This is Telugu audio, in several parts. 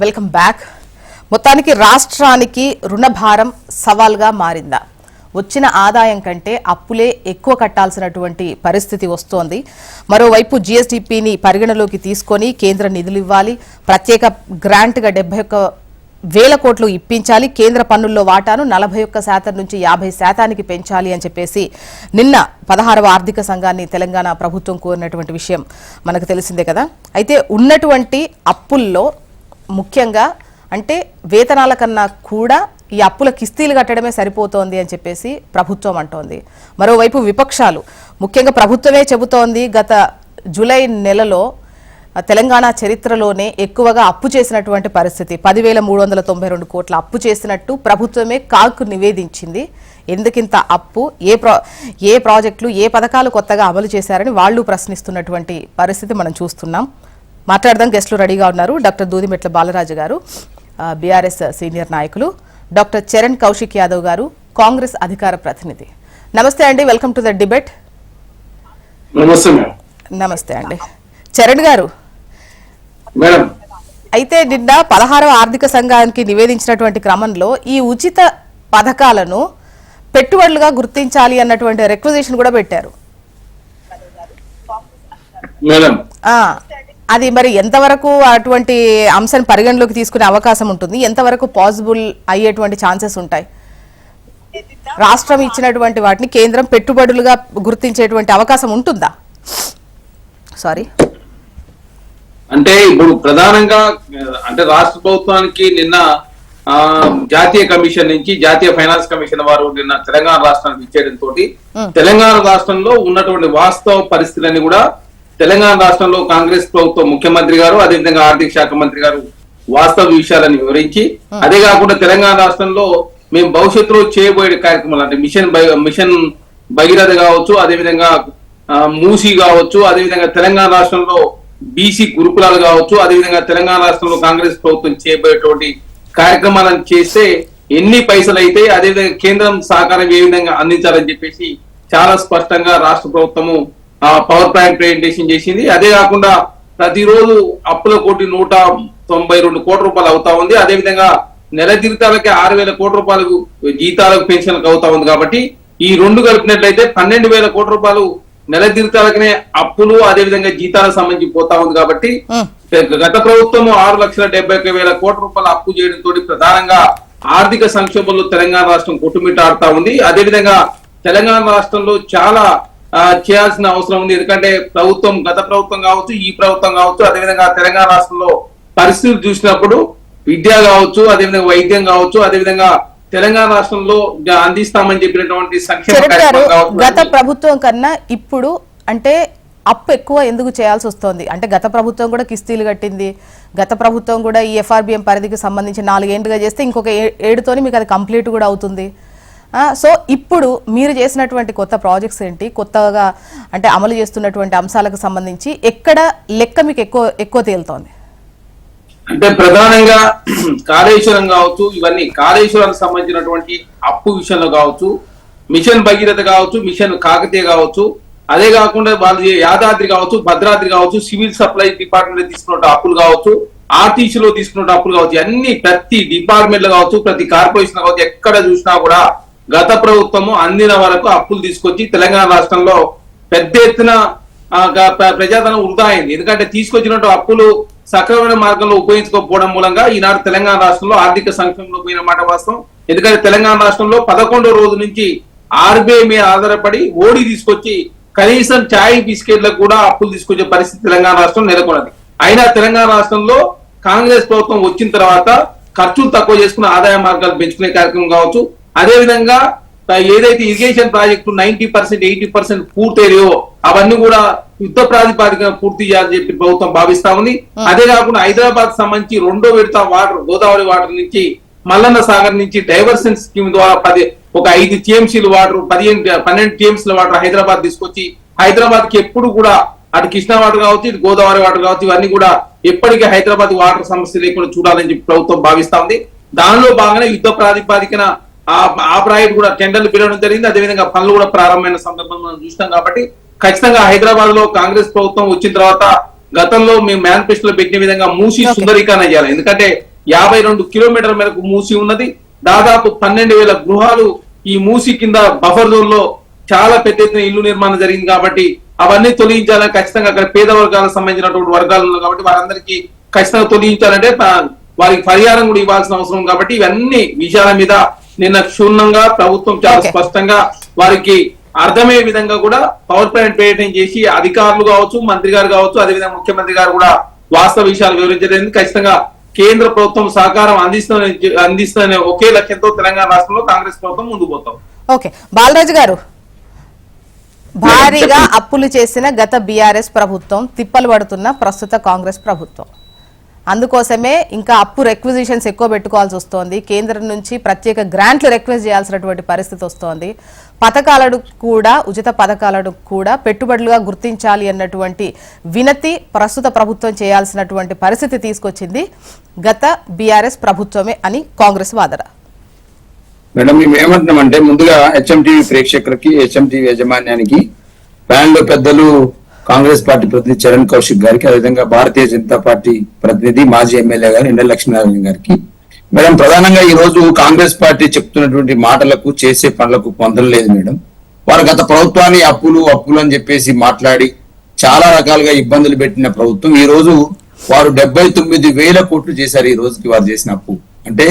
Welcome back. మొత్తానికి రాష్ట్రానికి రుణభారం సవాల్గా మారిందా? వచ్చిన ఆదాయం కంటే అప్పులే ఎక్కువ కట్టాల్సినటువంటి పరిస్థితి వస్తోంది. మరోవైపు జిఎస్డిపిని పరిగణలోకి తీసుకొని కేంద్ర నిధులు ఇవ్వాలి. ప్రత్యేక గ్రాంట్గా డెబ్బై ఒక్క వేల కోట్లు ఇప్పించాలి. కేంద్ర పన్నుల్లో వాటాను నలభై ఒక్క శాతం నుంచి యాభై శాతానికి పెంచాలి అని చెప్పేసి నిన్న పదహారవ ఆర్థిక సంఘాన్ని తెలంగాణ ప్రభుత్వం కోరినటువంటి విషయం మనకు తెలిసిందే కదా. అయితే ఉన్నటువంటి అప్పుల్లో ముఖ్యంగా అంటే వేతనాల కన్నా కూడా ఈ అప్పుల కిస్తీలు కట్టడమే సరిపోతోంది అని చెప్పేసి ప్రభుత్వం అంటోంది. మరోవైపు విపక్షాలు. ముఖ్యంగా ప్రభుత్వమే చెబుతోంది గత జూలై నెలలో తెలంగాణ చరిత్రలోనే ఎక్కువగా అప్పు చేసినటువంటి పరిస్థితి. పదివేల మూడు వందల తొంభై రెండు కోట్ల అప్పు చేసినట్టు ప్రభుత్వమే కాకు నివేదించింది. ఎందుకింత అప్పు? ఏ ప్రా ఏ ప్రాజెక్టులు ఏ పథకాలు కొత్తగా అమలు చేశారని వాళ్ళు ప్రశ్నిస్తున్నటువంటి పరిస్థితి మనం చూస్తున్నాం. మాట్లాడదాం. గెస్టులు రెడీగా ఉన్నారు. డాక్టర్ దూదిమెట్ల బాలరాజు గారు బీఆర్ఎస్ సీనియర్ నాయకులు డాక్టర్ చరణ్ కౌశిక్ యాదవ్ గారు కాంగ్రెస్ అధికార ప్రతినిధి. నమస్తే అండి. Welcome to the debate. నమస్తే అండి. చరణ్ గారు అయితే నిన్న పదహారవ ఆర్థిక సంఘానికి నివేదించినటువంటి క్రమంలో ఈ ఉచిత పథకాలను పెట్టుబడులుగా గుర్తించాలి అన్నటువంటి రిక్వజిషన్ కూడా పెట్టారు. అది మరి ఎంతవరకు అటువంటి అంశాన్ని పరిగణలోకి తీసుకునే అవకాశం ఉంటుంది? ఎంతవరకు పాసిబుల్ అయ్యేటువంటి ఛాన్సెస్ ఉంటాయి? రాష్ట్రం ఇచ్చినటువంటి వాటిని కేంద్రం పెట్టుబడులుగా గుర్తించేటువంటి అవకాశం ఉంటుందా? సారీ అంటే ఇప్పుడు ప్రధానంగా అంటే రాష్ట్ర ప్రభుత్వానికి నిన్న జాతీయ కమిషన్ నుంచి జాతీయ ఫైనాన్స్ కమిషన్ వారు నిన్న తెలంగాణ రాష్ట్రానికి ఇచ్చేయడంతో తెలంగాణ రాష్ట్రంలో ఉన్నటువంటి వాస్తవ పరిస్థితులన్నీ కూడా తెలంగాణ రాష్ట్రంలో కాంగ్రెస్ ప్రభుత్వం ముఖ్యమంత్రి గారు అదేవిధంగా ఆర్థిక శాఖ మంత్రి గారు వాస్తవ విషయాలను వివరించి అదే కాకుండా తెలంగాణ రాష్ట్రంలో మేము భవిష్యత్తులో చేయబోయే కార్యక్రమాలు అంటే మిషన్ మిషన్ భగీరథ కావచ్చు అదేవిధంగా మూసి కావచ్చు అదేవిధంగా తెలంగాణ రాష్ట్రంలో బీసీ గురుకులాలు కావచ్చు అదేవిధంగా తెలంగాణ రాష్ట్రంలో కాంగ్రెస్ ప్రభుత్వం చేయబోయేటువంటి కార్యక్రమాలను చేస్తే ఎన్ని పైసలు అయితే అదేవిధంగా కేంద్రం సహకారం ఏ విధంగా అందించాలని చెప్పేసి చాలా స్పష్టంగా రాష్ట్ర ప్రభుత్వము పవర్ పాయింట్ ప్రెజెంటేషన్ చేసింది. అదే కాకుండా ప్రతిరోజు అప్పుల కోటి నూట తొంభై రెండు కోట్ల రూపాయలు అవుతా ఉంది. అదేవిధంగా నెల జీతాలకి ఆరు వేల కోట్ల రూపాయలకు జీతాలకు పెన్షన్లకు అవుతా ఉంది కాబట్టి ఈ రెండు కలిపినట్లయితే పన్నెండు వేల కోట్ల రూపాయలు నెల జీతాలకనే అప్పులు అదేవిధంగా జీతాలకు సంబంధించి పోతా ఉంది కాబట్టి. గత ప్రభుత్వం ఆరు లక్షల డెబ్బై ఒక వేల కోట్ల రూపాయల అప్పు చేయడంతో ప్రధానంగా ఆర్థిక సంక్షోభంలో తెలంగాణ రాష్ట్రం కొట్టుమిట్టాడుతా ఉంది. అదేవిధంగా తెలంగాణ రాష్ట్రంలో చాలా చేయాల్సిన అవసరం ఉంది. ఎందుకంటే ప్రభుత్వం గత ప్రభుత్వం కావచ్చు ఈ ప్రభుత్వం కావచ్చు అదేవిధంగా తెలంగాణ రాష్ట్రంలో పరిస్థితులు చూసినప్పుడు విద్య కావచ్చు అదేవిధంగా వైద్యం కావచ్చు అదేవిధంగా తెలంగాణ రాష్ట్రంలో అందిస్తామని చెప్పినటువంటి గత ప్రభుత్వం కన్నా ఇప్పుడు అంటే అప్పు ఎక్కువ ఎందుకు చేయాల్సి వస్తోంది? అంటే గత ప్రభుత్వం కూడా కిస్తీలు కట్టింది. గత ప్రభుత్వం కూడా ఈ ఎఫ్ఆర్బిఎం పరిధికి సంబంధించి నాలుగేండ్లుగా చేస్తే ఇంకొక ఏడుతోని మీకు అది కంప్లీట్ కూడా అవుతుంది. సో ఇప్పుడు మీరు చేసినటువంటి కొత్త ప్రాజెక్ట్స్ ఏంటి? కొత్తగా అంటే అమలు చేస్తున్నటువంటి అంశాలకు సంబంధించి ఎక్కడ లెక్క మీకు ఎక్కువ ఎక్కువ తేలుతోంది? అంటే ప్రధానంగా కాళేశ్వరం కావచ్చు ఇవన్నీ కాళేశ్వరానికి సంబంధించినటువంటి అప్పు విషయంలో కావచ్చు మిషన్ భగీరథ కావచ్చు మిషన్ కాకతీయ కావచ్చు అదే కాకుండా వాళ్ళు యాదాద్రి కావచ్చు భద్రాద్రి కావచ్చు సివిల్ సప్లై డిపార్ట్మెంట్లో తీసుకున్న అప్పులు కావచ్చు ఆర్టీసీలో తీసుకున్న అప్పులు కావచ్చు అన్ని ప్రతి డిపార్ట్మెంట్లో కావచ్చు ప్రతి కార్పొరేషన్ కావచ్చు ఎక్కడ చూసినా కూడా గత ప్రభుత్వము అందిన వరకు అప్పులు తీసుకొచ్చి తెలంగాణ రాష్ట్రంలో పెద్ద ఎత్తున ప్ర- ప్రజాధనం వృధా అయింది. ఎందుకంటే తీసుకొచ్చినట్టు అప్పులు సక్రమైన మార్గంలో ఉపయోగించుకోకపోవడం మూలంగా ఈనాడు తెలంగాణ రాష్ట్రంలో ఆర్థిక సంక్షేమంలో పోయిన మాట వాస్తవం. ఎందుకంటే తెలంగాణ రాష్ట్రంలో పదకొండో రోజు నుంచి ఆర్బీఐ మీద ఆధారపడి ఓడి తీసుకొచ్చి కనీసం చాయ్ బిస్కెట్లకు కూడా అప్పులు తీసుకొచ్చే పరిస్థితి తెలంగాణ రాష్ట్రం నెలకొన్నది. అయినా తెలంగాణ రాష్ట్రంలో కాంగ్రెస్ ప్రభుత్వం వచ్చిన తర్వాత ఖర్చులు తక్కువ చేసుకుని ఆదాయ మార్గాలు పెంచుకునే కార్యక్రమం కావచ్చు అదే విధంగా ఆ, ఏదైతే irrigation project ninety percent eighty percent పూర్తయ్యో అవన్నీ కూడా యుద్ధ ప్రాతిపాదికన పూర్తి చేయాలని చెప్పి ప్రభుత్వం భావిస్తా ఉంది. అదే కాకుండా హైదరాబాద్ సంబంధించి రెండో విడత వాటర్ గోదావరి వాటర్ నుంచి మల్లన్న సాగర్ నుంచి డైవర్షన్ స్కీమ్ ద్వారా పది ఒక ఐదు టీఎంసీలు వాటర్ పదిహేను పన్నెండు టీఎంసీల వాటర్ హైదరాబాద్ తీసుకొచ్చి హైదరాబాద్కి ఎప్పుడు కూడా అటు కృష్ణా వాటర్ కావచ్చు ఇటు గోదావరి వాటర్ కావచ్చు ఇవన్నీ కూడా ఎప్పటికీ హైదరాబాద్ వాటర్ సమస్య లేకుండా చూడాలని చెప్పి ప్రభుత్వం భావిస్తా ఉంది. దానిలో భాగంగా యుద్ధ ప్రాతిపాదికన ఆ ప్రాజెక్ట్ కూడా టెండర్లు పిలవడం జరిగింది. అదేవిధంగా పనులు కూడా ప్రారంభమైన సందర్భం మనం చూస్తాం కాబట్టి ఖచ్చితంగా హైదరాబాద్లో కాంగ్రెస్ ప్రభుత్వం వచ్చిన తర్వాత గతంలో మేము మేనిఫెస్టోలో పెట్టిన విధంగా మూసి. సుందరీకరణ చేయాలి. ఎందుకంటే యాభై రెండు కిలోమీటర్ల మేరకు మూసి ఉన్నది. దాదాపు పన్నెండు వేల గృహాలు ఈ మూసి కింద బఫర్ జోన్లో చాలా పెద్ద ఎత్తున ఇల్లు నిర్మాణం జరిగింది కాబట్టి అవన్నీ తొలగించాలని ఖచ్చితంగా అక్కడ పేద వర్గాలకు సంబంధించినటువంటి వర్గాలు ఉన్నాయి కాబట్టి వారందరికీ ఖచ్చితంగా తొలగించాలంటే వారికి పరిహారం కూడా ఇవ్వాల్సిన అవసరం కాబట్టి ఇవన్నీ విషయాల మీద నిన్న క్షుణ్ణంగా ప్రభుత్వం చాలా. స్పష్టంగా వారికి అర్థమయ్యే విధంగా కూడా పవర్ పాయింట్ పర్యటన చేసి అధికారులు కావచ్చు మంత్రి గారు కావచ్చు అదేవిధంగా ముఖ్యమంత్రి గారు కూడా వాస్తవ విషయాలు వివరించడానికి ఖచ్చితంగా కేంద్ర ప్రభుత్వం సహకారం అందిస్తున్న అందిస్తున్న ఒకే లక్ష్యంతో తెలంగాణ రాష్ట్రంలో కాంగ్రెస్ ప్రభుత్వం ముందుకు పోతాం. ఓకే. బాలరాజు గారు భారీగా అప్పులు చేసిన గత బీఆర్ఎస్ ప్రభుత్వం తిప్పలు పడుతున్న ప్రస్తుత కాంగ్రెస్ ప్రభుత్వం. అందుకోసమే ఇంకా అప్పు రెక్విజిషన్స్ ఎక్కువ పెట్టుకోవాల్సి వస్తోంది. కేంద్రం నుంచి ప్రత్యేక గ్రాంట్లు రిక్వెస్ట్ చేయాల్సినటువంటి పరిస్థితి వస్తోంది. పథకాలను కూడా ఉచిత పథకాలను కూడా పెట్టుబడులుగా గుర్తించాలి అన్నటువంటి వినతి ప్రస్తుత ప్రభుత్వం చేయాల్సినటువంటి పరిస్థితి తీసుకొచ్చింది గత బీఆర్ఎస్ ప్రభుత్వమే అని కాంగ్రెస్ వాదన. మేడం మేము ఏమంటున్నామంటే ముందుగా హెచ్ఎం టీవీ ప్రేక్షకులకి హెచ్ఎం టీవీ యాజమాన్యానికి ప్యానల్ పెద్దలు కాంగ్రెస్ పార్టీ ప్రతినిధి చరణ్ కౌశిక్ గారికి అదేవిధంగా భారతీయ జనతా పార్టీ ప్రతినిధి మాజీ ఎమ్మెల్యే గారు ఇండల లక్ష్మీనారాయణ గారికి. మేడం ప్రధానంగా ఈ రోజు కాంగ్రెస్ పార్టీ చెప్తున్నటువంటి మాటలకు చేసే పనులకు పొందడం లేదు మేడం. వారు గత ప్రభుత్వాన్ని అప్పులు అప్పులు అని చెప్పేసి మాట్లాడి చాలా రకాలుగా ఇబ్బందులు పెట్టిన ప్రభుత్వం. ఈ రోజు వారు డెబ్బై తొమ్మిది వేల కోట్లు చేశారు ఈ రోజుకి వారు చేసిన అప్పు. అంటే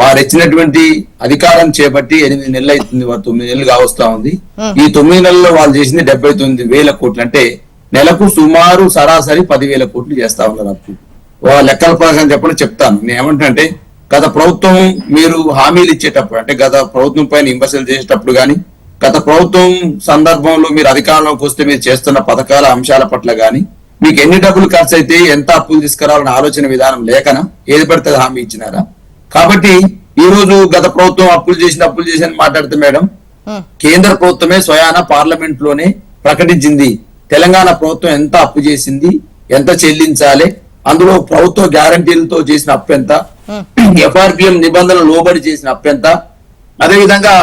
వారు ఇచ్చినటువంటి అధికారం చేపట్టి ఎనిమిది నెలలు అవుతుంది వారు తొమ్మిది నెలలు కావస్తా ఉంది. ఈ తొమ్మిది నెలల్లో వాళ్ళు చేసింది డెబ్బై తొమ్మిది వేల కోట్లు. అంటే నెలకు సుమారు సరాసరి పదివేల కోట్లు చేస్తా ఉన్నారు అప్పు. వాళ్ళ లెక్కల ప్రకారం చెప్పడం చెప్తాను. నేను ఏమంటానంటే గత ప్రభుత్వం మీరు హామీలు ఇచ్చేటప్పుడు అంటే గత ప్రభుత్వం పైన విమర్శలు చేసేటప్పుడు గాని గత ప్రభుత్వం సందర్భంలో మీరు అధికారంలోకి వస్తే మీరు చేస్తున్న పథకాల అంశాల పట్ల గాని మీకు ఎన్ని డబ్బులు ఖర్చు అయితే ఎంత అప్పులు తీసుకురావాలన్న ఆలోచన విధానం లేకనా? ఏది పడితే హామీ ఇచ్చినారా? కాబట్టి ఈ రోజు గత ప్రభుత్వం అప్పులు చేసిన అప్పులు చేసిన మాట్లాడితే మేడం. కేంద్ర ప్రభుత్వమే స్వయాన పార్లమెంట్లోనే ప్రకటించింది. తెలంగాణ ప్రభుత్వం ఎంత అప్పు చేసింది ఎంత చెల్లించాలి అందులో ప్రభుత్వ గ్యారంటీలతో చేసిన అప్పు ఎంత ఎఫ్ఆర్పిఎం నిబంధనలు లోబడి చేసిన అప్పు ఎంత అదేవిధంగా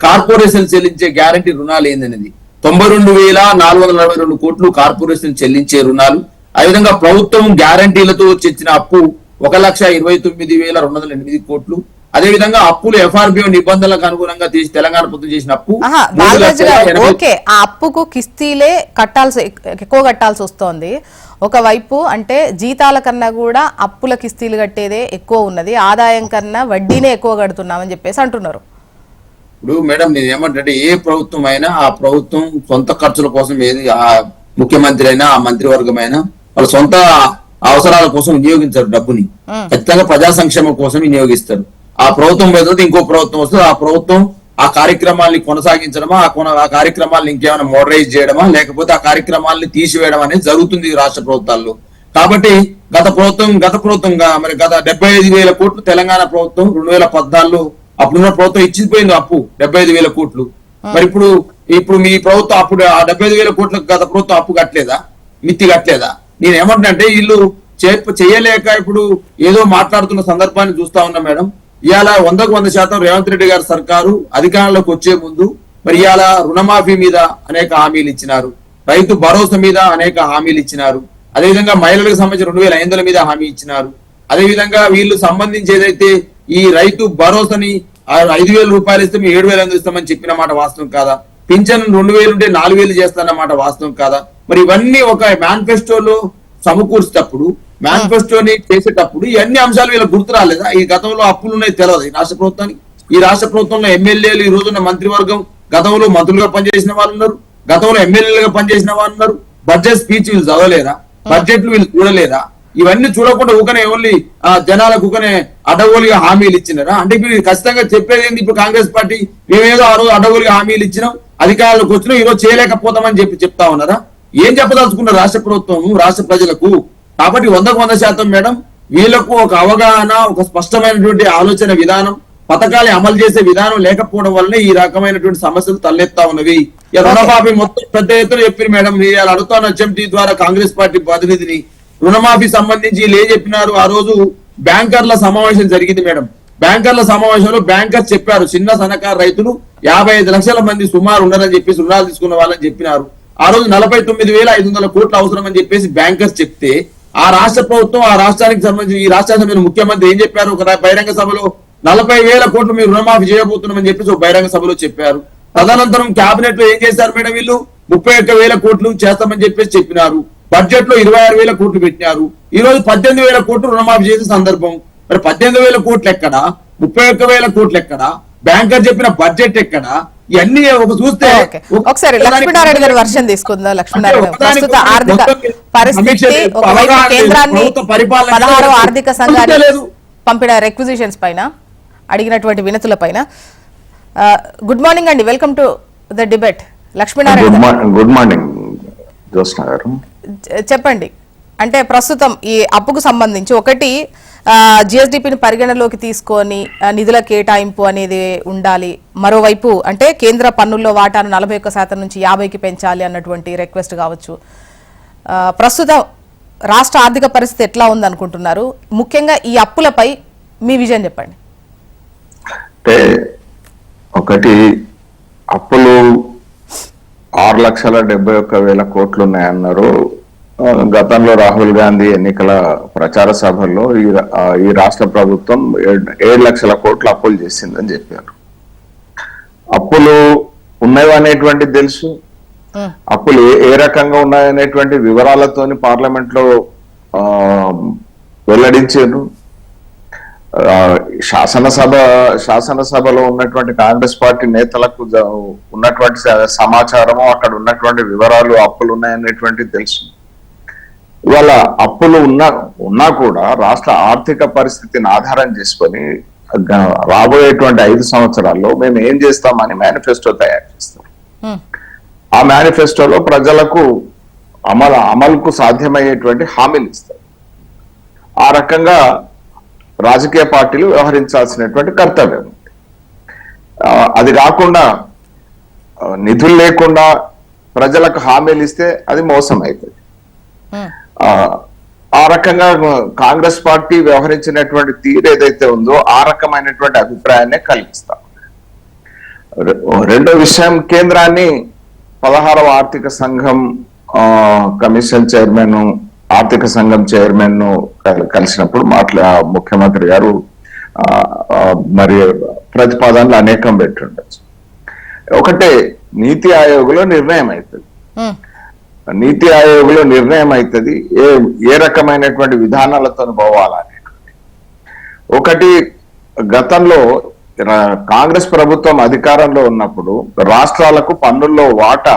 కార్పొరేషన్ చెల్లించే గ్యారంటీ రుణాలు ఏందనేది. తొంభై రెండు వేల నాలుగు వందల నలభై రెండు కోట్లు కార్పొరేషన్ చెల్లించే రుణాలు అదేవిధంగా ప్రభుత్వం గ్యారంటీలతో తెచ్చిన అప్పు ఒక లక్ష ఇరవై తొమ్మిది వేల రెండు వందల ఎనిమిది కోట్లు అదేవిధంగా అప్పులు ఎఫ్ఆర్బిఓ నిబంధనలకు అనుగుణంగా తీసి తెలంగాణ ప్రభుత్వం చేసిన అప్పు ఓకే ఆ అప్పుకు కిస్తీలే కట్టాల్సి ఎక్కువ కట్టాల్సి వస్తోంది. ఒకవైపు అంటే జీతాల కన్నా కూడా అప్పుల కిస్తీలు కట్టేదే ఎక్కువ ఉన్నది ఆదాయం కన్నా వడ్డీనే ఎక్కువ కడుతున్నామని చెప్పేసి అంటున్నారు. ఇప్పుడు మేడం నేను ఏమంటే ఏ ప్రభుత్వం అయినా ఆ ప్రభుత్వం సొంత ఖర్చుల కోసం ఏది ఆ ముఖ్యమంత్రి అయినా ఆ మంత్రివర్గం అయినా వాళ్ళ సొంత అవసరాల కోసం వినియోగించారు డబ్బుని. ఖచ్చితంగా ప్రజా సంక్షేమం కోసం వినియోగిస్తారు. ఆ ప్రభుత్వం పోయిన ఇంకో ప్రభుత్వం వస్తుంది. ఆ ప్రభుత్వం ఆ కార్యక్రమాల్ని కొనసాగించడమా ఆ కొన ఆ కార్యక్రమాలను ఇంకేమైనా మోడరైజ్ చేయడమా లేకపోతే ఆ కార్యక్రమాల్ని తీసివేయడం అనేది జరుగుతుంది రాష్ట్ర ప్రభుత్వాల్లో. కాబట్టి గత ప్రభుత్వం గత ప్రభుత్వంగా మరి గత డెబ్బై ఐదు వేల కోట్లు తెలంగాణ ప్రభుత్వం రెండు వేల పద్నాలుగులో అప్పుడున్న ప్రభుత్వం ఇచ్చిపోయింది అప్పు డెబ్బై ఐదు వేల కోట్లు. మరి ఇప్పుడు ఇప్పుడు మీ ప్రభుత్వం అప్పుడు ఆ డెబ్బై ఐదు వేల కోట్లకు గత ప్రభుత్వం అప్పు కట్టలేదా? మిత్తి కట్టలేదా? నేను ఏమంటున్నా వీళ్ళు చే- చేయలేక ఇప్పుడు ఏదో మాట్లాడుతున్న సందర్భాన్ని చూస్తా ఉన్నా మేడం. ఇవాళ వందకు వంద శాతం రేవంత్ రెడ్డి గారి సర్కారు అధికారంలోకి వచ్చే ముందు మరి ఇవాళ రుణమాఫీ మీద అనేక హామీలు ఇచ్చినారు. రైతు భరోసా మీద అనేక హామీలు ఇచ్చినారు. అదేవిధంగా మహిళలకు సంబంధించిన రెండు వేల ఐదు మీద హామీ ఇచ్చినారు. అదేవిధంగా వీళ్ళు సంబంధించి ఏదైతే ఈ రైతు భరోసాని ఐదు వేల రూపాయలు ఇస్తే మేము ఏడు వేలు అందిస్తామని చెప్పిన మాట వాస్తవం కాదా? పింఛన్ రెండు వేలు ఉంటే నాలుగు వేలు చేస్తానన్నమాట వాస్తవం కాదా? మరి ఇవన్నీ ఒక మేనిఫెస్టోలో సమకూర్చేటప్పుడు మేనిఫెస్టోని చేసేటప్పుడు ఎన్ని అంశాలు వీళ్ళకి గుర్తు రాలేదా? ఈ గతంలో అప్పులు ఉన్నాయి తెలియదు ఈ రాష్ట్ర ప్రభుత్వానికి. ఈ రాష్ట్ర ప్రభుత్వంలో ఎమ్మెల్యేలు ఈ రోజున మంత్రివర్గం. గతంలో మంత్రులుగా పనిచేసిన వాళ్ళు ఉన్నారు. గతంలో ఎమ్మెల్యేలుగా పనిచేసిన వాళ్ళు ఉన్నారు. బడ్జెట్ స్పీచ్ వీళ్ళు చదవలేరా బడ్జెట్లు వీళ్ళు చూడలేరా ఇవన్నీ చూడకుండా ఊకనే ఓన్లీ ఆ జనాలకు ఊకనే అడవులుగా హామీలు ఇచ్చినారా? అంటే మీరు ఖచ్చితంగా చెప్పేది ఏంది? ఇప్పుడు కాంగ్రెస్ పార్టీ మేమేదో ఆ రోజు అడవులుగా హామీలు ఇచ్చినాం అధికారులకు వచ్చినాం ఈ రోజు చేయలేకపోతామని చెప్పి చెప్తా ఉన్నారా? ఏం చెప్పదలుచుకున్నారు రాష్ట్ర ప్రభుత్వం రాష్ట్ర ప్రజలకు? కాబట్టి వందకు వంద శాతం మేడం వీళ్ళకు ఒక అవగాహన ఒక స్పష్టమైనటువంటి ఆలోచన విధానం పథకాలు అమలు చేసే విధానం లేకపోవడం వల్ల ఈ రకమైనటువంటి సమస్యలు తలెత్తా ఉన్నవి. రుణమాఫీ మొత్తం పెద్ద ఎత్తున చెప్పారు మేడం అడుగుతాను హెచ్ఎంటీ ద్వారా కాంగ్రెస్ పార్టీ ప్రతినిధిని. రుణమాఫీ సంబంధించి లే చెప్పినారు? ఆ రోజు బ్యాంకర్ల సమావేశం జరిగింది మేడం. బ్యాంకర్ల సమావేశంలో బ్యాంకర్స్ చెప్పారు చిన్న సన్నకారు రైతులు యాభై ఐదు లక్షల మంది సుమారు ఉన్నారని చెప్పేసి రుణాలు తీసుకున్న వాళ్ళని చెప్పినారు. ఆ రోజు నలభై తొమ్మిది వేల ఐదు వందల కోట్లు అవసరం అని చెప్పేసి బ్యాంకర్స్ చెప్తే ఆ రాష్ట్ర ప్రభుత్వం ఆ రాష్ట్రానికి సంబంధించి ఈ రాష్ట్రానికి సంబంధించిన ముఖ్యమంత్రి ఏం చెప్పారు? ఒక బహిరంగ సభలో నలభై వేల కోట్లు మీరు రుణమాఫీ చేయబోతున్నామని చెప్పేసి ఒక బహిరంగ సభలో చెప్పారు. తదనంతరం కేబినెట్లో ఏం చేశారు మేడం వీళ్ళు? ముప్పై ఒక్క వేల కోట్లు చేస్తామని చెప్పేసి చెప్పినారు. బడ్జెట్లో ఇరవై ఆరు వేల కోట్లు పెట్టినారు. ఈ రోజు పద్దెనిమిది వేల కోట్లు రుణమాఫీ చేసే సందర్భం. మరి పద్దెనిమిది వేల కోట్లు ఎక్కడ? ముప్పై ఒక్క వేల కోట్లు ఎక్కడ? బ్యాంకర్ చెప్పిన బడ్జెట్ ఎక్కడ? ఇవన్నీ ఒక చూస్తే. ఒకసారి లక్ష్మీనారాయణ గారి వర్షం తీసుకుందాం లక్ష్మీనారాయణ ప్రస్తుత ఆర్థిక పరిస్థితి ఒకవైపు. కేంద్రాన్ని ప్రభుత్వ పరిపాలన పదహారు లేదు. ఆర్థిక సంఘాన్ని. పంపిన రెక్విజిషన్స్ పైన అడిగినటువంటి వినతుల పైన గుడ్ మార్నింగ్ అండి welcome to the debate Lakshminarayana good. Morning చెప్పండి అంటే ప్రస్తుతం ఈ అప్పుకు సంబంధించి ఒకటి జిఎస్డిపిని పరిగణలోకి తీసుకొని నిధుల కేటాయింపు అనేది ఉండాలి. మరోవైపు అంటే కేంద్ర పన్నుల్లో వాటాను నలభై ఒక్క శాతం నుంచి యాభైకి పెంచాలి అన్నటువంటి రిక్వెస్ట్ కావచ్చు. ప్రస్తుతం రాష్ట్ర ఆర్థిక పరిస్థితి ఎట్లా ఉందనుకుంటున్నారు? ముఖ్యంగా ఈ అప్పులపై మీ విజయం చెప్పండి. అంటే ఒకటి అప్పులు ఆరు లక్షల డెబ్బై ఒక్క వేల కోట్లు ఉన్నాయన్నారు. గతంలో రాహుల్ గాంధీ ఎన్నికల ప్రచార సభల్లో ఈ రాష్ట్ర ప్రభుత్వం ఏడు లక్షల కోట్లు అప్పులు చేసిందని చెప్పారు. అప్పులు ఉన్నవి అనేటువంటిది తెలుసు. అప్పులు ఏ- రకంగా ఉన్నాయనేటువంటి వివరాలతోని పార్లమెంట్లో వెల్లడించారు. శాసనసభ శాసనసభలో ఉన్నటువంటి కాంగ్రెస్ పార్టీ నేతలకు ఉన్నటువంటి సమాచారము అక్కడ ఉన్నటువంటి వివరాలు అప్పులు ఉన్నాయనేటువంటి తెలుసు. ఇవాళ అప్పులు ఉన్నా ఉన్నా కూడా రాష్ట్ర ఆర్థిక పరిస్థితిని ఆధారం చేసుకొని రాబోయేటువంటి ఐదు సంవత్సరాల్లో మేము ఏం చేస్తామని మేనిఫెస్టో తయారు చేస్తాం. ఆ మేనిఫెస్టోలో ప్రజలకు అమలు అమలుకు సాధ్యమయ్యేటువంటి హామీలు ఇస్తారు. ఆ రకంగా రాజకీయ పార్టీలు వ్యవహరించాల్సినటువంటి కర్తవ్యం. అది కాకుండా నిధులు లేకుండా ప్రజలకు హామీలు ఇస్తే అది మోసం అవుతుంది ఆ, రకంగా కాంగ్రెస్ పార్టీ వ్యవహరించినటువంటి తీరు ఏదైతే ఉందో ఆ రకమైనటువంటి అభిప్రాయాన్ని కలిగిస్తాం. రెండో విషయం కేంద్రాన్ని పదహారవ ఆర్థిక సంఘం ఆ, కమిషన్ చైర్మన్ ఆర్థిక సంఘం చైర్మన్ను కలిసినప్పుడు మాట్లా ముఖ్యమంత్రి గారు మరి ప్రతిపాదనలు అనేకం పెట్టుండొచ్చు. ఒకటే నీతి ఆయోగ్లో నిర్ణయం అవుతుంది నీతి ఆయోగ్లో నిర్ణయం అవుతుంది ఏ ఏ రకమైనటువంటి విధానాలతో పోవాలని ఒకటి గతంలో కాంగ్రెస్ ప్రభుత్వం అధికారంలో ఉన్నప్పుడు రాష్ట్రాలకు పన్నుల్లో వాటా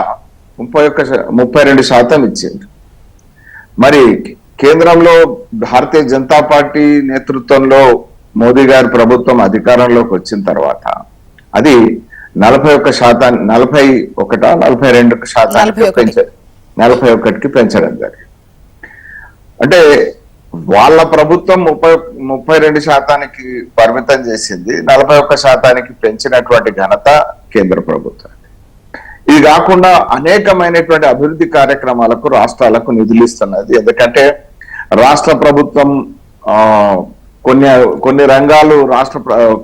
ముప్పై ఒక్క ముప్పై రెండు శాతం ఇచ్చింది. మరి కేంద్రంలో భారతీయ జనతా పార్టీ నేతృత్వంలో మోదీ గారి ప్రభుత్వం అధికారంలోకి వచ్చిన తర్వాత అది నలభై ఒక్క శాతాన్ని నలభై ఒకట నలభై రెండు శాతానికి నలభై ఒకటి. పెంచ నలభై ఒకటికి పెంచడం జరిగింది. అంటే వాళ్ళ ప్రభుత్వం ముప్పై ముప్పై రెండు శాతానికి పరిమితం చేసింది నలభై ఒక్క శాతానికి పెంచినటువంటి ఘనత కేంద్ర ప్రభుత్వం. ఇది కాకుండా అనేకమైనటువంటి అభివృద్ధి కార్యక్రమాలకు రాష్ట్రాలకు నిధులు ఇస్తున్నది. ఎందుకంటే రాష్ట్ర ప్రభుత్వం ఆ కొన్ని కొన్ని రంగాలు రాష్ట్ర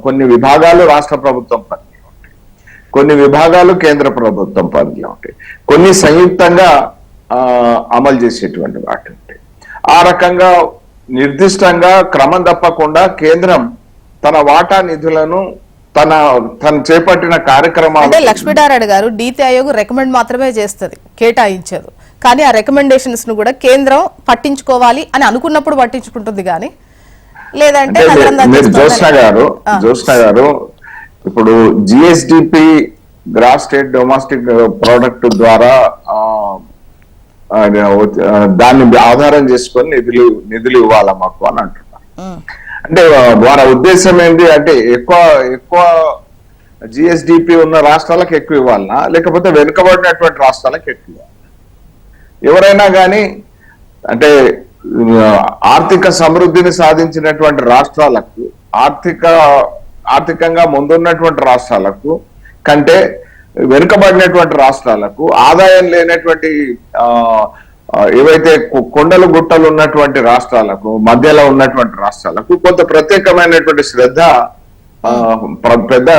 కొన్ని విభాగాలు రాష్ట్ర ప్రభుత్వం పరిధిలో ఉంటాయి. కొన్ని విభాగాలు కేంద్ర ప్రభుత్వం పరిధిలో ఉంటాయి. కొన్ని సంయుక్తంగా అమలు చేసేటువంటి వాటి ఉంటాయి ఆ రకంగా నిర్దిష్టంగా క్రమం తప్పకుండా కేంద్రం తన వాటా నిధులను తన తను చేపట్టిన కార్యక్రమాలు లక్ష్మీనారాయణ గారు నీతి ఆయోగ్ రికమెండ్ మాత్రమే చేస్తుంది కేటాయించదు. కానీ ఆ రికమెండేషన్స్ను కూడా కేంద్రం పట్టించుకోవాలి అని అనుకున్నప్పుడు పట్టించుకుంటుంది కానీ లేదంటే జ్యోత్స్న గారు జ్యోత్స్న గారు ఇప్పుడు GSDP gross state domestic product ద్వారా దాన్ని ఆధారం చేసుకొని నిధులు నిధులు ఇవ్వాలా మాకు అని అంటున్నారు. అంటే వారి ఉద్దేశం ఏంటి అంటే ఎక్కువ ఎక్కువ జిఎస్డిపి ఉన్న రాష్ట్రాలకు ఎక్కువ ఇవ్వాలనా? లేకపోతే వెనుకబడినటువంటి రాష్ట్రాలకు ఎక్కువ? ఎవరైనా కానీ అంటే ఆర్థిక సమృద్ధిని సాధించినటువంటి రాష్ట్రాలకు ఆర్థిక ఆర్థికంగా ముందున్నటువంటి రాష్ట్రాలకు కంటే వెనుకబడినటువంటి రాష్ట్రాలకు ఆదాయం లేనటువంటి ఆ, ఏవైతే కొండలు గుట్టలు ఉన్నటువంటి రాష్ట్రాలకు మధ్యలో ఉన్నటువంటి రాష్ట్రాలకు కొంత ప్రత్యేకమైనటువంటి శ్రద్ధ ఆ, పెద్ద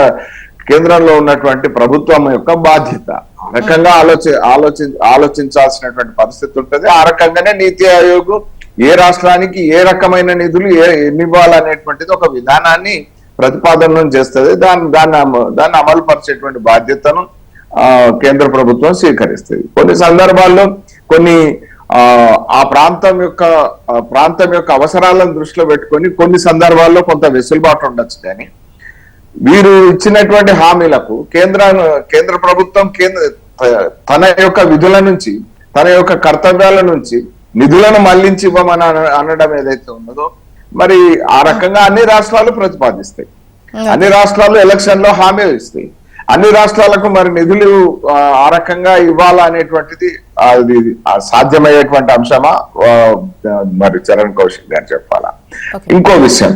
కేంద్రంలో ఉన్నటువంటి ప్రభుత్వం యొక్క బాధ్యత. ఆ రకంగా ఆలోచి ఆలోచి ఆలోచించాల్సినటువంటి పరిస్థితి ఉంటుంది. ఆ రకంగానే నీతి ఆయోగ్ ఏ రాష్ట్రానికి ఏ రకమైన నిధులు ఏ ఎన్ని ఇవ్వాలనేటువంటిది ఒక విధానాన్ని ప్రతిపాదనలను చేస్తుంది. దాన్ని దాన్ని దాన్ని అమలు పరిచేటువంటి బాధ్యతను ఆ, కేంద్ర ప్రభుత్వం స్వీకరిస్తుంది. కొన్ని సందర్భాల్లో కొన్ని ఆ, ప్రాంతం యొక్క ప్రాంతం యొక్క అవసరాలను దృష్టిలో పెట్టుకొని కొన్ని సందర్భాల్లో కొంత వెసులుబాటు ఉండొచ్చు కానీ వీరు ఇచ్చినటువంటి హామీలకు కేంద్ర కేంద్ర ప్రభుత్వం కేంద్ర తన యొక్క విధుల నుంచి తన యొక్క కర్తవ్యాల నుంచి నిధులను మళ్ళించి ఇవ్వమని అనడం ఏదైతే ఉన్నదో మరి ఆ రకంగా అన్ని రాష్ట్రాలు ప్రతిపాదిస్తాయి. అన్ని రాష్ట్రాలు ఎలక్షన్లో హామీ ఇస్తాయి. అన్ని రాష్ట్రాలకు మరి నిధులు ఆ, రకంగా ఇవ్వాలా అనేటువంటిది అది సాధ్యమయ్యేటువంటి అంశమా మరి చరణ్ కౌశిక్ గారు చెప్పాలా. ఇంకో విషయం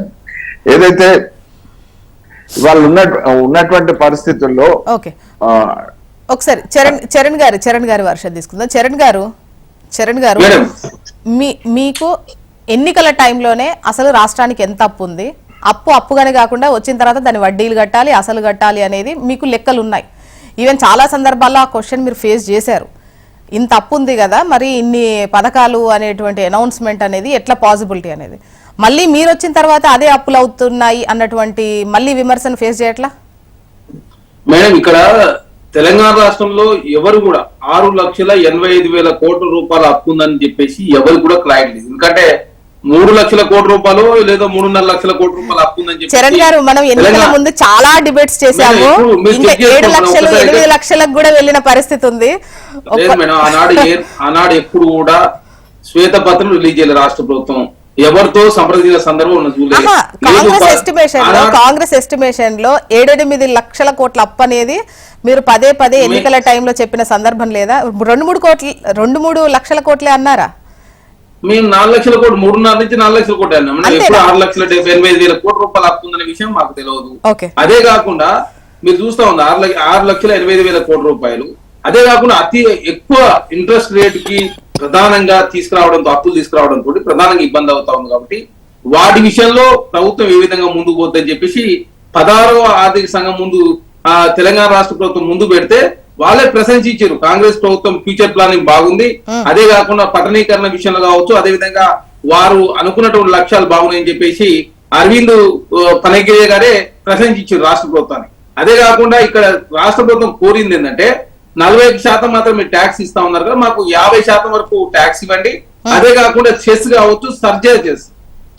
ఏదైతే వాళ్ళు ఉన్న ఉన్నటువంటి పరిస్థితుల్లో ఒకసారి చరణ్ చరణ్ గారు చరణ్ గారి వర్షం తీసుకుందాం. చరణ్ గారు చరణ్ గారు. మీ మీకు ఎన్నికల టైంలోనే అసలు రాష్ట్రానికి ఎంత అప్పు ఉంది? అప్పు అప్పుగానే కాకుండా వచ్చిన తర్వాత దాని వడ్డీలు కట్టాలి అసలు కట్టాలి అనేది మీకు లెక్కలు ఉన్నాయి ఈవెన్ చాలా సందర్భాల్లో ఆ క్వశ్చన్ మీరు ఫేస్ చేశారు. ఇంత అప్పు ఉంది కదా మరి ఇన్ని పథకాలు అనేటువంటి అనౌన్స్మెంట్ అనేది ఎట్లా పాసిబిలిటీ అనేది? మళ్ళీ మీరు వచ్చిన తర్వాత అదే అప్పులు అవుతున్నాయి అన్నటువంటి మళ్ళీ విమర్శను ఫేస్ చేయట్లా? మేడం ఇక్కడ తెలంగాణ రాష్ట్రంలో ఎవరు కూడా ఆరు లక్షల ఎనభై ఐదు వేల కోట్ల రూపాయల అప్పు ఉందని చెప్పేసి ఎవరు కూడా క్లారిటీ లేదు. ఎందుకంటే మూడు లక్షల కోట్ల రూపాయలు లేదా మూడున్నర లక్షల కోట్ల రూపాయలు అప్పు ఉందని చరణ్ గారు మనం ఎన్నికల ముందు చాలా డిబేట్స్ చేశాము. ఇంకా ఏడు. లక్షలు ఎనిమిది లక్షలకు కూడా వెళ్ళిన పరిస్థితి ఉంది. లేదు ఒక్క- మేడం ఆనాడు ఆనాడు ఎప్పుడు కూడా శ్వేతపత్రం రిలీజ్ చేయలేదు రాష్ట్ర ప్రభుత్వం. ఎవరితో సంప్రదించిన సందర్భం కాంగ్రెస్ ఎస్టిమేషన్లో కాంగ్రెస్ ఎస్టిమేషన్లో ఏడెనిమిది లక్షల కోట్ల అప్పు అనేది మీరు పదే పదే ఎన్నికల టైంలో చెప్పిన సందర్భం లేదా? రెండు మూడు కోట్ల రెండు మూడు లక్షల కోట్లే అన్నారా? మేము నాలుగు లక్షల కోట్లు మూడున్నర నుంచి నాలుగు లక్షల కోట్లు అన్నాం? ఎప్పుడు ఆరు లక్షల డెబ్బై ఎనభై ఐదు వేల కోట్ల రూపాయలు అప్పు ఉందనే విషయం మాకు తెలియదు అదే కాకుండా మీరు చూస్తా ఉంది ఆరు లక్ష ఆరు లక్షల ఎనభై ఐదు వేల కోట్ల రూపాయలు. అదే కాకుండా అతి ఎక్కువ ఇంట్రెస్ట్ రేట్కి ప్రధానంగా తీసుకురావడంతో అప్పులు తీసుకురావడంతో ప్రధానంగా ఇబ్బంది అవుతా ఉంది కాబట్టి వాటి విషయంలో ప్రభుత్వం ఏ విధంగా ముందుకు పోతుందని చెప్పేసి పదహారవ ఆర్థిక సంఘం ముందు ఆ తెలంగాణ రాష్ట్ర ప్రభుత్వం ముందు పెడితే వాళ్ళే ప్రశంసించారు కాంగ్రెస్ ప్రభుత్వం ఫ్యూచర్ ప్లానింగ్ బాగుంది. అదే కాకుండా పట్టణీకరణ విషయంలో కావచ్చు అదే విధంగా వారు అనుకున్నటువంటి లక్ష్యాలు బాగున్నాయని చెప్పేసి అరవింద్ పనగిరి గారే ప్రశంసించారు రాష్ట్ర ప్రభుత్వాన్ని అదే కాకుండా ఇక్కడ రాష్ట్ర ప్రభుత్వం కోరింది ఏంటంటే నలభై శాతం మాత్రం మీరు ట్యాక్స్ ఇస్తా ఉన్నారు కదా మాకు యాభై శాతం వరకు ట్యాక్స్ ఇవ్వండి. అదే కాకుండా చెస్ కావచ్చు సర్జార్జెస్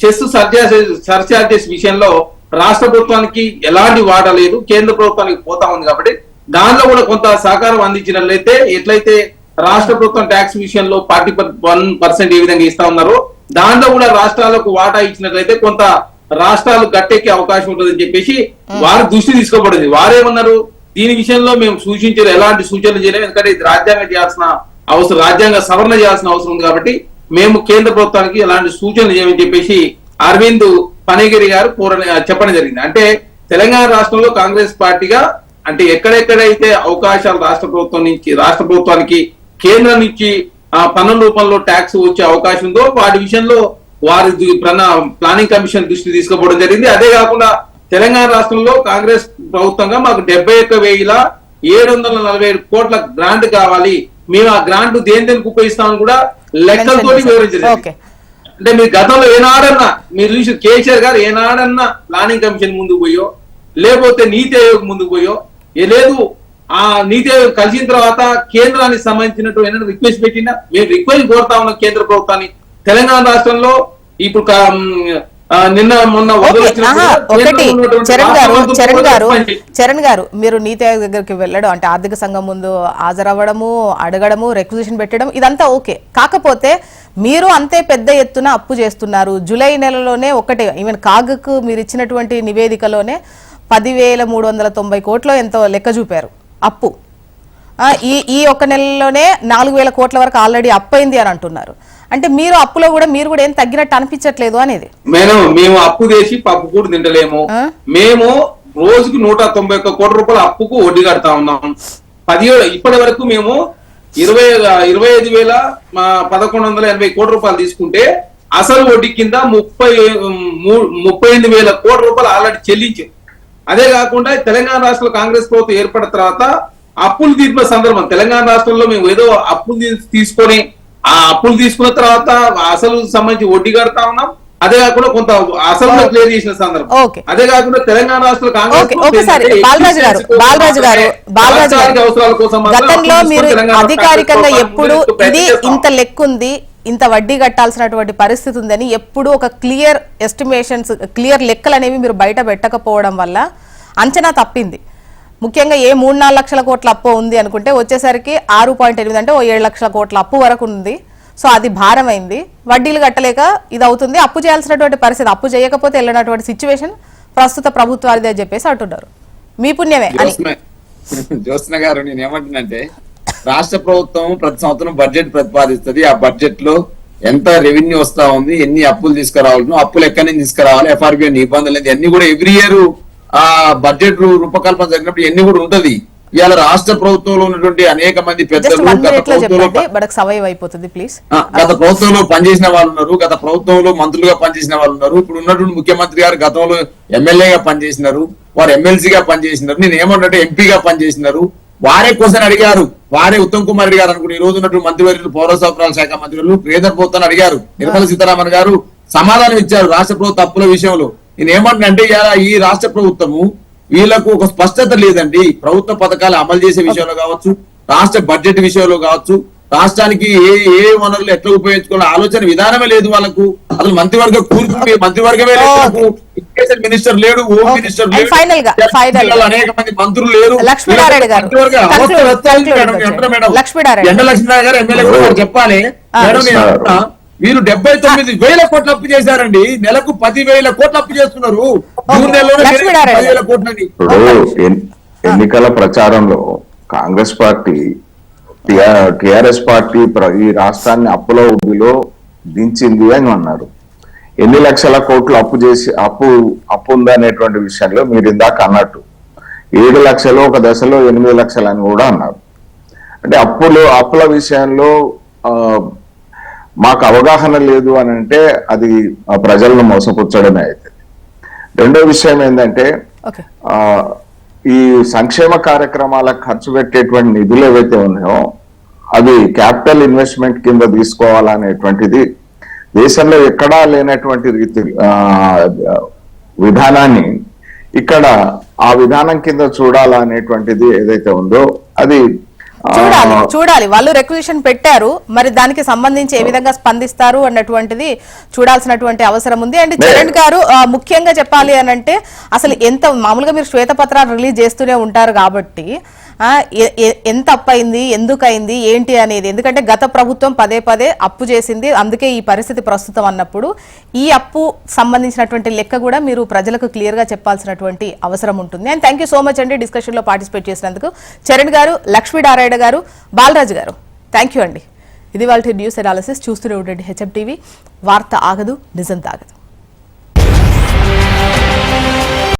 చెస్ సర్జార్జెస్ సర్చార్జెస్ విషయంలో రాష్ట్ర ప్రభుత్వానికి ఎలాంటి వాటా లేదు కేంద్ర ప్రభుత్వానికి పోతా ఉంది కాబట్టి దానిలో కూడా కొంత సహకారం అందించినట్లయితే ఎట్లయితే రాష్ట్ర ప్రభుత్వం ట్యాక్స్ విషయంలో ఫార్టీ వన్ పర్సెంట్ ఏ విధంగా ఇస్తా ఉన్నారో దాంట్లో కూడా రాష్ట్రాలకు వాటా ఇచ్చినట్లయితే కొంత రాష్ట్రాలు గట్టెక్కే అవకాశం ఉంటుందని చెప్పేసి వారి దృష్టి తీసుకోబడింది. వారేమన్నారు? దీని విషయంలో మేము సూచించారు ఎలాంటి సూచనలు చేయలేము ఎందుకంటే ఇది రాజ్యాంగం చేయాల్సిన అవసరం రాజ్యాంగ సవరణ చేయాల్సిన అవసరం ఉంది కాబట్టి మేము కేంద్ర ప్రభుత్వానికి ఎలాంటి సూచనలు చేయమని చెప్పేసి అరవింద్ పనేగిరి గారు కోర చెప్పడం జరిగింది. అంటే తెలంగాణ రాష్ట్రంలో కాంగ్రెస్ పార్టీగా అంటే ఎక్కడెక్కడైతే అవకాశాలు రాష్ట్ర ప్రభుత్వం నుంచి రాష్ట్ర ప్రభుత్వానికి కేంద్రం నుంచి ఆ పన్నుల రూపంలో ట్యాక్స్ వచ్చే అవకాశం ఉందో వాటి విషయంలో వారి ప్లానింగ్ కమిషన్ దృష్టి తీసుకోవడం జరిగింది. అదే కాకుండా తెలంగాణ రాష్ట్రంలో కాంగ్రెస్ ప్రభుత్వంగా మాకు డెబ్బై ఒక్క వేల ఏడు వందల నలభై ఏడు కోట్ల గ్రాంట్ కావాలి. మేము ఆ గ్రాంట్ దేని దేనికి ఉపయోగిస్తామని కూడా లెక్కలతో. వివరించారు అంటే మీరు గతంలో ఏనాడన్నా మీరు చూసి కేసీఆర్ గారు ఏనాడన్నా ప్లానింగ్ కమిషన్ ముందుకు పోయో లేకపోతే నీతి ఆయోగ్ ముందుకు పోయో లేదు ఆ నీతి ఆయోగ్ కలిసిన తర్వాత కేంద్రానికి సంబంధించినట్టు ఏమైనా రిక్వెస్ట్ పెట్టినా మేము రిక్వెస్ట్ కోరుతా ఉన్నాం కేంద్ర ప్రభుత్వాన్ని. తెలంగాణ రాష్ట్రంలో ఇప్పుడు నిన్న మొన్న ఒకటి చరణ్ గారు చరణ్ గారు చరణ్ గారు మీరు నీతి ఆయోగ్ దగ్గరికి వెళ్ళడం అంటే ఆర్థిక సంఘం ముందు హాజరవ్వడము అడగడము రెక్విజిషన్ పెట్టడం ఇదంతా ఓకే. కాకపోతే మీరు అంతే పెద్ద ఎత్తున అప్పు చేస్తున్నారు. జూలై నెలలోనే ఒకటే ఈవెన్ కాగ్కు మీరు ఇచ్చినటువంటి నివేదికలోనే పదివేల మూడు వందల తొంభై కోట్లో ఎంతో లెక్క చూపారు. అప్పు. ఈ ఈ ఒక్క నెలలోనే నాలుగు వేల కోట్ల వరకు ఆల్రెడీ అప్పైంది అని అంటున్నారు. అంటే మీరు అప్పులో కూడా మీరు కూడా ఏం తగ్గినట్టు అనిపించట్లేదు అనేది? మేడం మేము అప్పు చేసి పప్పు కూడా తింటలేము? మేము రోజుకు నూట తొంభై ఒక్క కోట్ల రూపాయల అప్పుకు వడ్డీ కడతా ఉన్నాం. పదిహేడు ఇప్పటి వరకు మేము ఇరవై ఇరవై ఐదు వేల పదకొండు వందల ఎనభై కోట్ల రూపాయలు తీసుకుంటే అసలు వడ్డీ కింద ముప్పై ముప్పై ఎనిమిది వేల కోట్ల రూపాయలు ఆల్రెడీ చెల్లించాం. అదే కాకుండా తెలంగాణ రాష్ట్రంలో కాంగ్రెస్ ప్రభుత్వం ఏర్పడిన తర్వాత అప్పులు తీర్చిన సందర్భం తెలంగాణ రాష్ట్రంలో మేము ఏదో అప్పులు తీసుకొని ఆ అప్పులు తీసుకున్న తర్వాత అసలు సంబంధించి వడ్డీ కడతా ఉన్నాం అదే కాకుండా కొంత అసలు. క్లియర్ చేసిన సందర్భం. అదే కాకుండా తెలంగాణ రాష్ట్ర కాంగ్రెస్ అవసరాల కోసం అధికారికంగా ఎప్పుడు ఇది. ఇంత లెక్క ఉంది ఇంత వడ్డీ కట్టాల్సినటువంటి పరిస్థితి ఉందని ఎప్పుడు ఒక క్లియర్ ఎస్టిమేషన్స్ క్లియర్ లెక్కలు అనేవి మీరు బయట పెట్టకపోవడం వల్ల అంచనా తప్పింది. ముఖ్యంగా ఏ మూడు నాలుగు లక్షల కోట్ల అప్పు ఉంది అనుకుంటే వచ్చేసరికి ఆరు పాయింట్ ఎనిమిది అంటే ఓ ఏడు లక్షల కోట్ల అప్పు వరకు ఉంది. సో అది భారమైంది. వడ్డీలు కట్టలేక ఇది అవుతుంది. అప్పు చేయాల్సినటువంటి పరిస్థితి అప్పు చేయకపోతే వెళ్ళినటువంటి సిచ్యువేషన్ ప్రస్తుత ప్రభుత్వాలదే చెప్పేసి అంటున్నారు. మీ పుణ్యమే అని. జ్యోత్స్న జ్యోత్స్న గారు నేను ఏమంటున్నంటే రాష్ట్ర ప్రభుత్వం ప్రతి సంవత్సరం బడ్జెట్ ప్రతిపాదిస్తుంది. ఆ బడ్జెట్లో ఎంత రెవెన్యూ వస్తా ఉంది ఎన్ని అప్పులు తీసుకురావాలను అప్పులు ఎక్కడి నుంచి తీసుకురావాలి ఎఫ్ఆర్బిఐ నిబంధనలు అన్ని కూడా ఎవ్రీ ఇయర్ ఆ బడ్జెట్ రూపకల్పన జరిగినప్పుడు ఎన్ని కూడా ఉంటది. ఇవాళ రాష్ట్ర ప్రభుత్వంలో ఉన్నటువంటి అనేక మంది పెద్దలు గత ప్రభుత్వంలో గత ప్రభుత్వంలో పనిచేసిన వాళ్ళు ఉన్నారు గత ప్రభుత్వంలో మంత్రులుగా పనిచేసిన వాళ్ళు ఉన్నారు ఇప్పుడు ఉన్నటువంటి ముఖ్యమంత్రి గారు గతంలో ఎమ్మెల్యేగా పనిచేసినారు వారు ఎమ్మెల్సీగా పనిచేసినారు నేను ఏమంటే ఎంపీగా పనిచేసినారు వారే క్వశ్చన్ అడిగారు. వారే ఉత్తమ్ కుమార్ రెడ్డి గారు అనుకుని ఈ రోజు ఉన్నట్టు మంత్రివర్యులు పౌర సరఫరాల శాఖ మంత్రులు ప్రియదర్ పోతాను అడిగారు. నిర్మల సీతారామన్ గారు సమాధానం ఇచ్చారు రాష్ట్ర ప్రభుత్వ అప్పుల విషయంలో. నేను ఏమంటున్నా ఇవాళ ఈ రాష్ట్ర ప్రభుత్వము వీళ్ళకు ఒక స్పష్టత లేదండి. ప్రభుత్వ పథకాలు అమలు చేసే విషయంలో కావచ్చు రాష్ట్ర బడ్జెట్ విషయంలో కావచ్చు రాష్ట్రానికి ఏ ఏ వనరులు ఎట్లా ఉపయోగించుకోవాలో ఆలోచన విధానమే లేదు వాళ్ళకు. అసలు మంత్రివర్గ కూర్చుని మంత్రివర్గమే లేదు ఎడ్యుకేషన్ మినిస్టర్ లేడు హోమ్. మినిస్టర్ లేడు. అనేక మంది మంత్రులు లేరు. ఎండ లక్ష్మీనారాయణ గారు. ఎమ్మెల్యే కూడా వారు చెప్పాలి. అంటున్నా, వీరు డెబ్బై తొమ్మిది వేల కోట్ల అప్పు చేశారండి. నెలకు పది వేల కోట్ల అప్పు చేస్తున్నారు. జూన్ నెలలోనే లక్ష్మీనారాయణ పదివేల గారు. కోట్లని. ఎన్నికల ప్రచారంలో కాంగ్రెస్ పార్టీ టిఆర్ఎస్ పార్టీ ప్ర- ఈ రాష్ట్రాన్ని అప్పులో ఉబ్బిలో దించింది అని అన్నారు. ఎన్ని లక్షల కోట్లు అప్పు చేసి అప్పు అప్పు ఉందనేటువంటి విషయంలో మీరు ఇందాక అన్నట్టు ఏడు లక్షలు ఒక దశలో ఎనిమిది లక్షలు అని కూడా అన్నారు. అంటే అప్పులు అప్పుల విషయంలో మాకు అవగాహన లేదు అని అంటే అది ప్రజలను మోసపుచ్చడమే అవుతుంది రెండో విషయం ఏంటంటే ఈ సంక్షేమ కార్యక్రమాలకు ఖర్చు పెట్టేటువంటి నిధులు ఏవైతే ఉన్నాయో అవి క్యాపిటల్ ఇన్వెస్ట్మెంట్ కింద తీసుకోవాలనేటువంటిది దేశంలో ఎక్కడా లేనటువంటి రీతి విధానాన్ని ఇక్కడ ఆ విధానం కింద చూడాలనేటువంటిది ఏదైతే ఉందో అది చూడాలి చూడాలి. వాళ్ళు రెక్విజిషన్ పెట్టారు మరి దానికి సంబంధించి ఏ విధంగా స్పందిస్తారు అన్నటువంటిది చూడాల్సినటువంటి అవసరం ఉంది. అండ్ చరణ్ గారు ముఖ్యంగా చెప్పాలి అని అంటే అసలు ఎంత మామూలుగా మీరు శ్వేతపత్రాలు రిలీజ్ చేస్తూనే ఉంటారు కాబట్టి ఎంత అప్పు అయింది ఏంటి అనేది. ఎందుకంటే గత ప్రభుత్వం పదే పదే అప్పు చేసింది అందుకే ఈ పరిస్థితి ప్రస్తుతం అన్నప్పుడు ఈ అప్పు సంబంధించినటువంటి లెక్క కూడా మీరు ప్రజలకు క్లియర్గా చెప్పాల్సినటువంటి అవసరం ఉంటుంది. And thank you so much అండి డిస్కషన్లో పార్టిసిపేట్ చేసినందుకు. చరణ్ గారు లక్ష్మీనారాయణ గారు బాలరాజు గారు థ్యాంక్ యూ అండి. ఇది వాళ్ళ న్యూస్ అనాలిసిస్ చూస్తూనే ఉండండి. హెచ్ఎం టీవీ వార్త ఆగదు నిజం తాగదు.